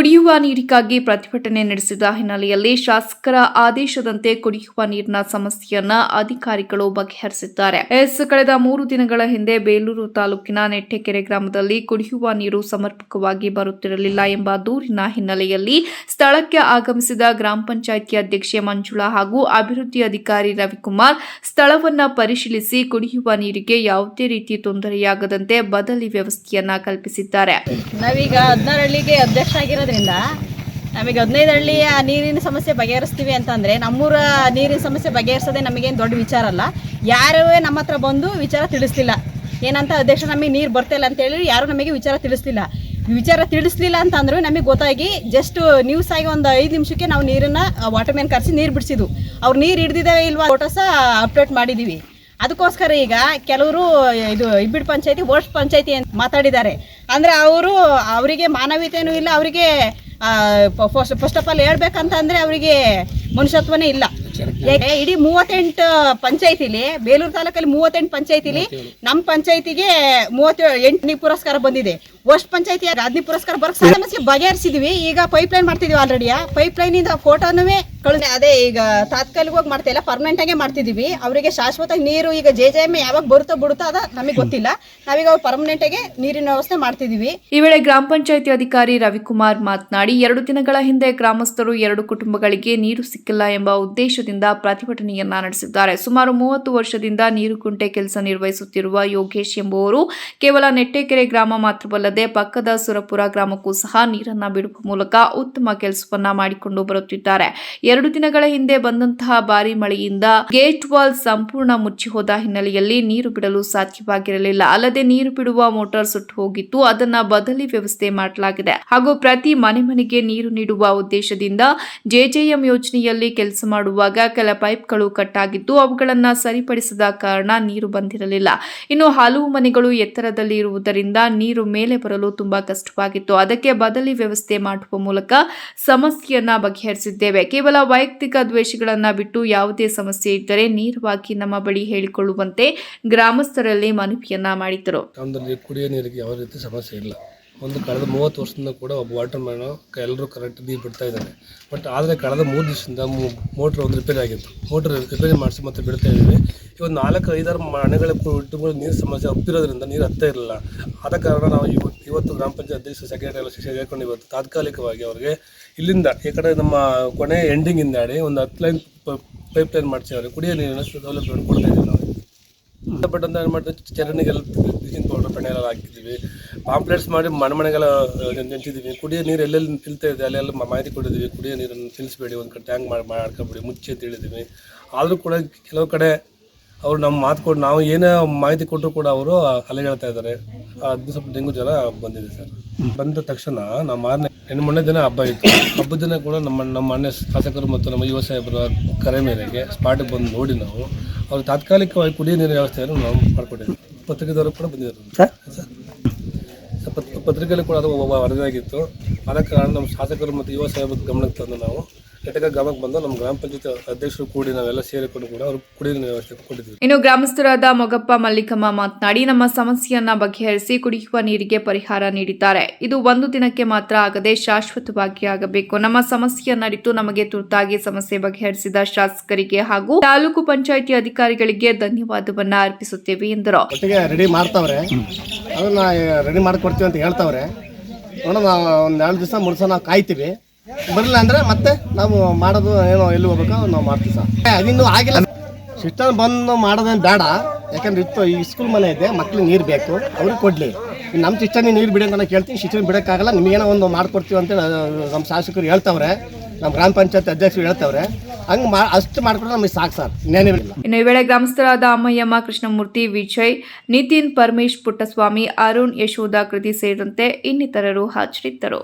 ಕುಡಿಯುವ ನೀರಿಗಾಗಿ ಪ್ರತಿಭಟನೆ ನಡೆಸಿದ ಹಿನ್ನೆಲೆಯಲ್ಲಿ ಶಾಸಕರ ಆದೇಶದಂತೆ ಕುಡಿಯುವ ನೀರಿನ ಸಮಸ್ಯೆಯನ್ನ ಅಧಿಕಾರಿಗಳು ಬಗೆಹರಿಸಿದ್ದಾರೆ. ಎಸ್, ಕಳೆದ ಮೂರು ದಿನಗಳ ಹಿಂದೆ ಬೇಲೂರು ತಾಲೂಕಿನ ನೆಟ್ಟೆಕೆರೆ ಗ್ರಾಮದಲ್ಲಿ ಕುಡಿಯುವ ನೀರು ಸಮರ್ಪಕವಾಗಿ ಬರುತ್ತಿರಲಿಲ್ಲ ಎಂಬ ದೂರಿನ ಹಿನ್ನೆಲೆಯಲ್ಲಿ ಸ್ಥಳಕ್ಕೆ ಆಗಮಿಸಿದ ಗ್ರಾಮ ಪಂಚಾಯಿತಿ ಅಧ್ಯಕ್ಷೆ ಮಂಜುಳಾ ಹಾಗೂ ಅಭಿವೃದ್ಧಿ ಅಧಿಕಾರಿ ರವಿಕುಮಾರ್ ಸ್ಥಳವನ್ನ ಪರಿಶೀಲಿಸಿ ಕುಡಿಯುವ ನೀರಿಗೆ ಯಾವುದೇ ರೀತಿ ತೊಂದರೆಯಾಗದಂತೆ ಬದಲಿ ವ್ಯವಸ್ಥೆಯನ್ನ ಕಲ್ಪಿಸಿದ್ದಾರೆ. ನಾವೀಗ ಹದಿನಾರು ಹಳ್ಳಿಗೆ ಆಗಿರೋದ್ರಿಂದ ನಮಗೆ ಹದಿನೈದು ಹಳ್ಳಿಯ ನೀರಿನ ಸಮಸ್ಯೆ ಬಗೆಹರಿಸ್ತೀವಿ ಅಂತಂದರೆ ನಮ್ಮೂರ ನೀರಿನ ಸಮಸ್ಯೆ ಬಗೆಹರಿಸೋದೇ ನಮಗೇನು ದೊಡ್ಡ ವಿಚಾರ ಅಲ್ಲ. ಯಾರೂ ನಮ್ಮ ಹತ್ರ ಬಂದು ವಿಚಾರ ತಿಳಿಸ್ಲಿಲ್ಲ. ಏನಂತ ಅಧ್ಯಕ್ಷ ನಮಗೆ ನೀರು ಬರ್ತಿಲ್ಲ ಅಂತೇಳಿ ಯಾರೂ ನಮಗೆ ವಿಚಾರ ತಿಳಿಸ್ಲಿಲ್ಲ. ವಿಚಾರ ತಿಳಿಸ್ಲಿಲ್ಲ ಅಂತಂದ್ರು ನಮಗೆ ಗೊತ್ತಾಗಿ ಜಸ್ಟ್ ನ್ಯೂಸ್ ಆಗಿ ಒಂದು ಐದು ನಿಮಿಷಕ್ಕೆ ನಾವು ನೀರನ್ನ ವಾಟರ್ ಮ್ಯಾನ್ ಕರೆಸಿ ನೀರು ಬಿಡಿಸಿದ್ವು. ಅವ್ರು ನೀರು ಹಿಡ್ದಿದ್ದಾವೆ ಇಲ್ವಾ ಫೋಟೋಸ ಅಪ್ಡೇಟ್ ಮಾಡಿದ್ದೀವಿ ಅದಕ್ಕೋಸ್ಕರ ಈಗ ಕೆಲವರು ಇದು ಇಬ್ಬಿಡ್ ಪಂಚಾಯತಿ ವೋಸ್ಟ್ ಪಂಚಾಯತಿ ಅಂತ ಮಾತಾಡಿದ್ದಾರೆ. ಅಂದ್ರೆ ಅವರು ಅವರಿಗೆ ಮಾನವೀಯತೆಯೂ ಇಲ್ಲ, ಅವರಿಗೆ ಫಸ್ಟ್ ಆಫ್ ಆಲ್ ಹೇಳ್ಬೇಕಂತಂದ್ರೆ ಅವರಿಗೆ ಮನುಷ್ಯತ್ವನೇ ಇಲ್ಲ. ಇಡೀ ಮೂವತ್ತೆಂಟು ಪಂಚಾಯತಿಲಿ, ಬೇಲೂರು ತಾಲೂಕಲ್ಲಿ ಮೂವತ್ತೆಂಟು ಪಂಚಾಯತಿಲಿ ನಮ್ಮ ಪಂಚಾಯತಿಗೆ ಮೂವತ್ತೇಳು ಎಂಟನೇ ಪುರಸ್ಕಾರ ಬಂದಿದೆ. ವರ್ಸ್ಟ್ ಪಂಚಾಯತಿ ಹದಿನೈದು ಪುರಸ್ಕಾರ ಬರೋಕ್ಕೆ ಸಮಸ್ಯೆ ಬಗೆಹರಿಸಿದ್ವಿ. ಈಗ ಪೈಪ್ ಲೈನ್ ಮಾಡ್ತಿದೀವಿ ಆಲ್ರೆಡಿ ಪೈಪ್ ಲೈನ್ ಇಂದ ಫೋಟೋನು ಕಳಿಸಿ ಅದೇ ಈಗ ತಾತ್ಕಾಲಿಕವಾಗಿ ಮಾಡ್ತಾ ಇಲ್ಲ ಪರ್ಮನೆಂಟ್ ಆಗೇ ಮಾಡ್ತಿದೀವಿ. ಅವರಿಗೆ ಶಾಶ್ವತ ನೀರು ಈಗ ಜೆ ಜೆ ಎಂ ಯಾವಾಗ ಬರುತ್ತೋ ಬಿಡುತ್ತೋ ಅದ ನಮಗೆ ಗೊತ್ತಿಲ್ಲ. ನಾವೀಗ ಅವ್ರು ಪರ್ಮನೆಂಟ್ ಆಗಿ ನೀರಿನ ವ್ಯವಸ್ಥೆ ಮಾಡ್ತಿದೀವಿ. ಈ ವೇಳೆ ಗ್ರಾಮ ಪಂಚಾಯಿತಿ ಅಧಿಕಾರಿ ರವಿಕುಮಾರ್ ಮಾತನಾಡಿ ಎರಡು ದಿನಗಳ ಹಿಂದೆ ಗ್ರಾಮಸ್ಥರು ಎರಡು ಕುಟುಂಬಗಳಿಗೆ ನೀರು ಸಿಕ್ಕಿಲ್ಲ ಎಂಬ ಉದ್ದೇಶದಿಂದ ಪ್ರತಿಭಟನೆಯನ್ನ ನಡೆಸಿದ್ದಾರೆ. ಸುಮಾರು ಮೂವತ್ತು ವರ್ಷದಿಂದ ನೀರು ಕುಂಟೆ ಕೆಲಸ ನಿರ್ವಹಿಸುತ್ತಿರುವ ಯೋಗೇಶ್ ಎಂಬುವರು ಕೇವಲ ನೆಟ್ಟೆಕೆರೆ ಗ್ರಾಮ ಮಾತ್ರವಲ್ಲದೆ ಪಕ್ಕದ ಸುರಪುರ ಗ್ರಾಮಕ್ಕೂ ಸಹ ನೀರನ್ನ ಬಿಡುವ ಮೂಲಕ ಉತ್ತಮ ಕೆಲಸವನ್ನ ಮಾಡಿಕೊಂಡು ಬರುತ್ತಿದ್ದಾರೆ. ಎರಡು ದಿನಗಳ ಹಿಂದೆ ಬಂದಂತಹ ಭಾರಿ ಮಳೆಯಿಂದ ಗೇಟ್ ವಾಲ್ ಸಂಪೂರ್ಣ ಮುಚ್ಚಿ ಹೋದ ಹಿನ್ನೆಲೆಯಲ್ಲಿ ನೀರು ಬಿಡಲು ಸಾಧ್ಯವಾಗಿರಲಿಲ್ಲ. ಅಲ್ಲದೆ ನೀರು ಬಿಡುವ ಮೋಟಾರ್ ಸುಟ್ಟು ಹೋಗಿತ್ತು. ಅದನ್ನ ಬದಲಿ ವ್ಯವಸ್ಥೆ ಮಾಡಲಾಗಿದೆ. ಹಾಗೂ ಪ್ರತಿ ಮನೆ ಮನೆಗೆ ನೀರು ನೀಡುವ ಉದ್ದೇಶದಿಂದ ಜೆಜೆಎಂ ಯೋಜನೆಯಲ್ಲಿ ಕೆಲಸ ಮಾಡುವಾಗ ಕೆಲ ಪೈಪ್ಗಳು ಕಟ್ಟಾಗಿದ್ದು ಅವುಗಳನ್ನ ಸರಿಪಡಿಸದ ಕಾರಣ ನೀರು ಬಂದಿರಲಿಲ್ಲ. ಇನ್ನು ಹಲವು ಮನೆಗಳು ಎತ್ತರದಲ್ಲಿ ಇರುವುದರಿಂದ ನೀರು ಮೇಲೆ ಬರಲು ತುಂಬಾ ಕಷ್ಟವಾಗಿತ್ತು. ಅದಕ್ಕೆ ಬದಲಿ ವ್ಯವಸ್ಥೆ ಮಾಡುವ ಮೂಲಕ ಸಮಸ್ಯೆಯನ್ನ ಬಗೆಹರಿಸಿದ್ದೇವೆ. ಕೇವಲ ವೈಯಕ್ತಿಕ ದ್ವೇಷಗಳನ್ನು ಬಿಟ್ಟು ಯಾವುದೇ ಸಮಸ್ಯೆ ಇದ್ದರೆ ನೇರವಾಗಿ ನಮ್ಮ ಬಳಿ ಹೇಳಿಕೊಳ್ಳುವಂತೆ ಗ್ರಾಮಸ್ಥರಲ್ಲಿ ಮನವಿಯನ್ನ ಗ್ರಾಮದಲ್ಲಿ ಕುಡಿಯೋ ನೀರಿಗೆ ಯಾವ ರೀತಿ ಸಮಸ್ಯೆ ಇಲ್ಲ. ಒಂದು ಕಳೆದ ಮೂವತ್ತು ವರ್ಷದಿಂದ ಕೂಡ ಒಬ್ಬ ವಾಟರ್ ಮ್ಯಾನ್ ಎಲ್ಲರೂ ಕರೆಕ್ಟ್ ನೀರು ಬಿಡ್ತಾ ಇದ್ದಾರೆ. ಬಟ್ ಆದರೆ ಕಳೆದ ಮೂರು ದಿವಸದಿಂದ ಮೋಟ್ರ್ ಒಂದು ರಿಪೇರಿ ಆಗಿತ್ತು. ಮೋಟ್ರ್ ರಿಪೇರಿ ಮಾಡಿಸಿ ಮತ್ತೆ ಬಿಡ್ತಾ ಇದ್ದೀವಿ. ಇವತ್ತು ನಾಲ್ಕು ಐದಾರು ಮನೆಗಳ ಕುಟುಂಬಗಳು ನೀರು ಸಮಸ್ಯೆ ಒಪ್ಪಿರೋದ್ರಿಂದ ನೀರು ಹತ್ತೇ ಇರಲಿಲ್ಲ. ಆದ ಕಾರಣ ನಾವು ಇವತ್ತು ಇವತ್ತು ಗ್ರಾಮ ಪಂಚಾಯತ್ ಅಧ್ಯಕ್ಷ ಸೆಕ್ರೆಟರಿ ಎಲ್ಲ ಹೇಳ್ಕೊಂಡು ಇವತ್ತು ತಾತ್ಕಾಲಿಕವಾಗಿ ಅವರಿಗೆ ಇಲ್ಲಿಂದ ಈ ಕಡೆ ನಮ್ಮ ಕೊನೆ ಎಂಡಿಂಗಿಂದ ಆಡಿ ಒಂದು ಹತ್ತು ಲೈನ್ ಪೈಪ್ ಲೈನ್ ಮಾಡಿಸಿದ್ದಾರೆ ಕುಡಿಯೋ ನೀರಿನ ಸೌಲಭ್ಯವನ್ನು ಕೊಡ್ತಾ ನಾವು ಬಟ್ ಅಂತ ಏನು ಮಾಡ್ತೀವಿ ಚರಂಡಿಗೆಲ್ಲ ಬ್ಲೀಚಿಂಗ್ ಪೌಡರ್ ಪೆಣೆ ಎಲ್ಲ ಹಾಕಿದ್ದೀವಿ. ಪಾಂಪ್ಲೆಟ್ಸ್ ಮಾಡಿ ಮನೆ ಮನೆಗೆಲ್ಲ ನೆಂಚಿದ್ದೀವಿ ಕುಡಿಯೋ ನೀರು ಎಲ್ಲೆಲ್ಲಿ ನಿಲ್ತಾ ಇದೆ ಅಲ್ಲೆಲ್ಲ ಮಾಹಿತಿ ಕೊಟ್ಟಿದ್ದೀವಿ. ಕುಡಿಯೋ ನೀರನ್ನು ನಿಲ್ಲಿಸ್ಬೇಡಿ ಒಂದು ಕಡೆ ಟ್ಯಾಂಕ್ ಮಾಡಿ ಮಾಡ್ಕೊಬೇಡಿ, ಮುಚ್ಚಿ ಅಂತ ಹೇಳಿದ್ದೀವಿ. ಆದರೂ ಕೂಡ ಕೆಲವು ಕಡೆ ಅವ್ರು ನಮ್ಮ ಮಾತು ಕೊಟ್ಟು ನಾವು ಏನೇ ಮಾಹಿತಿ ಕೊಟ್ಟರು ಕೂಡ ಅವರು ಅಲೆಗೇಳ್ತಾ ಇದ್ದಾರೆ. ಅದು ಸ್ವಲ್ಪ ಡೆಂಗು ಜ್ವರ ಬಂದಿದೆ ಸರ್. ಬಂದ ತಕ್ಷಣ ನಮ್ಮ ಮಾರನೇ ಹೆಣ್ಣು ಮೊನ್ನೆ ದಿನ ಹಬ್ಬ ಇತ್ತು. ಹಬ್ಬದ ದಿನ ಕೂಡ ನಮ್ಮ ನಮ್ಮ ಅಣ್ಣ ಶಾಸಕರು ಮತ್ತು ನಮ್ಮ ಯುವ ಸಾಹೇಬರ ಕರೆ ಮೇರೆಗೆ ಸ್ಪಾಟಿಗೆ ಬಂದು ನೋಡಿ ನಾವು. ಅವ್ರು ತಾತ್ಕಾಲಿಕವಾಗಿ ಕುಡಿಯ ನೀರಿನ ವ್ಯವಸ್ಥೆಯನ್ನು ನಾವು ಮಾಡಿಕೊಟ್ಟಿದ್ವಿ. ಪತ್ರಿಕೆದವರು ಕೂಡ ಬಂದಿದ್ದರು. ಸರ್? ಪತ್ರಿಕೆಯಲ್ಲಿ ಕೂಡ ಅದು ವರದಿಯಾಗಿತ್ತು. ಆದ ಕಾರಣ ನಮ್ಮ ಶಾಸಕರು ಮತ್ತು ಯುವ ಸಾಹೇಬರ ಗಮನಕ್ಕೆ ತಂದು ನಾವು ಎಟಕ ಗ್ರಾಮಕ್ಕೆ ಬಂದು ನಮ್ಮ ಗ್ರಾಮ ಪಂಚಾಯತ್ ಅಧ್ಯಕ್ಷರು ಕೂಡಿ ನಾವೆಲ್ಲ ಸೇರಿಕೊಂಡು ಕೂಡ ಅವರು ಕುಡಿಯುವ ವ್ಯವಸ್ಥೆ ಕೊಟ್ಟಿದ್ವಿ. ಇನ್ನು ಗ್ರಾಮಸ್ಥರಾದ ಮೊಗಪ್ಪ ಮಲ್ಲಿಕಮ್ಮ ಮಾತನಾಡಿ ನಮ್ಮ ಸಮಸ್ಯೆಯನ್ನ ಬಗೆಹರಿಸಿ ಕುಡಿಯುವ ನೀರಿಗೆ ಪರಿಹಾರ ನೀಡಿದ್ದಾರೆ. ಇದು ಒಂದು ದಿನಕ್ಕೆ ಮಾತ್ರ ಆಗದೆ ಶಾಶ್ವತವಾಗಿ ಆಗಬೇಕು. ನಮ್ಮ ಸಮಸ್ಯೆಯನ್ನ ಅರಿತು ನಮಗೆ ತುರ್ತಾಗಿ ಸಮಸ್ಯೆ ಬಗೆಹರಿಸಿದ ಶಾಸಕರಿಗೆ ಹಾಗೂ ತಾಲೂಕು ಪಂಚಾಯಿತಿ ಅಧಿಕಾರಿಗಳಿಗೆ ಧನ್ಯವಾದವನ್ನ ಅರ್ಪಿಸುತ್ತೇವೆ ಎಂದರು. ರೆಡಿ ಮಾಡ್ತಾವ್ರೆ. ಅದನ್ನ ರೆಡಿ ಮಾಡ್ಕೊಡ್ತೀವಿ ಅಂತ ಹೇಳ್ತಾವ್ರೆ. ನೋಡೋಣ ಒಂದು ಎರಡು ದಿವಸ ಮೂರು ದಿವಸ ನಾವು ಕಾಯ್ತೀವಿ. ಬರಲಿಲ್ಲ ಅಂದ್ರೆ ಮತ್ತೆ ನಾವು ಮಾಡೋದು ಏನೋ ಎಲ್ಲಿ ಹೋಗ್ಬೇಕು ನಾವು ಮಾಡ್ತೀವಿ ಸರ್. ಅದಿನ್ನು ಆಗಿಲ್ಲ. ಸಿಸ್ಟಮ್ ಬಂದು ಮಾಡೋದೇನು ಬೇಡ. ಯಾಕಂದ್ರೆ ಇತ್ತು, ಈ ಸ್ಕೂಲ್ ಮನೆ ಇದೆ, ಮಕ್ಳಿಗೆ ನೀರು ಬೇಕು, ಅವ್ರಿಗೆ ಕೊಡಲಿ. ನಮ್ಮ ಸಿಸ್ಟಮ್ ನೀರು ಬಿಡಿ ಅಂತ ನಾನು ಕೇಳ್ತೀನಿ ಸಿಸ್ಟರ್ ಬಿಡೋಕ್ಕಾಗಲ್ಲ ನಿಮಗೇನೋ ಒಂದು ಮಾಡ್ಕೊಡ್ತೀವಿ ಅಂತ ನಮ್ಮ ಶಾಸಕರು ಹೇಳ್ತಾವ್ರೆ ನಮ್ಮ ಗ್ರಾಮ ಪಂಚಾಯತ್ ಅಧ್ಯಕ್ಷರು ಹೇಳ್ತಾವ್ರೆ, ಹಂಗೆ ಮಾ, ಅಷ್ಟು ಮಾಡ್ಕೊಂಡ್ರೆ ನಮಗೆ ಸಾಕು ಸರ್ ಇನ್ನೇನಿಲ್ಲ ಇನ್ನು ಈ ವೇಳೆ ಗ್ರಾಮಸ್ಥರಾದ ಅಮ್ಮಯ್ಯಮ್ಮ, ಕೃಷ್ಣಮೂರ್ತಿ, ವಿಜಯ್, ನಿತಿನ್ ಪರಮೇಶ್ ಪುಟ್ಟಸ್ವಾಮಿ, ಅರುಣ್ ಯಶೋಧ ಕೃತಿ ಸೇರಿದಂತೆ ಇನ್ನಿತರರು ಹಾಜರಿದ್ದರು.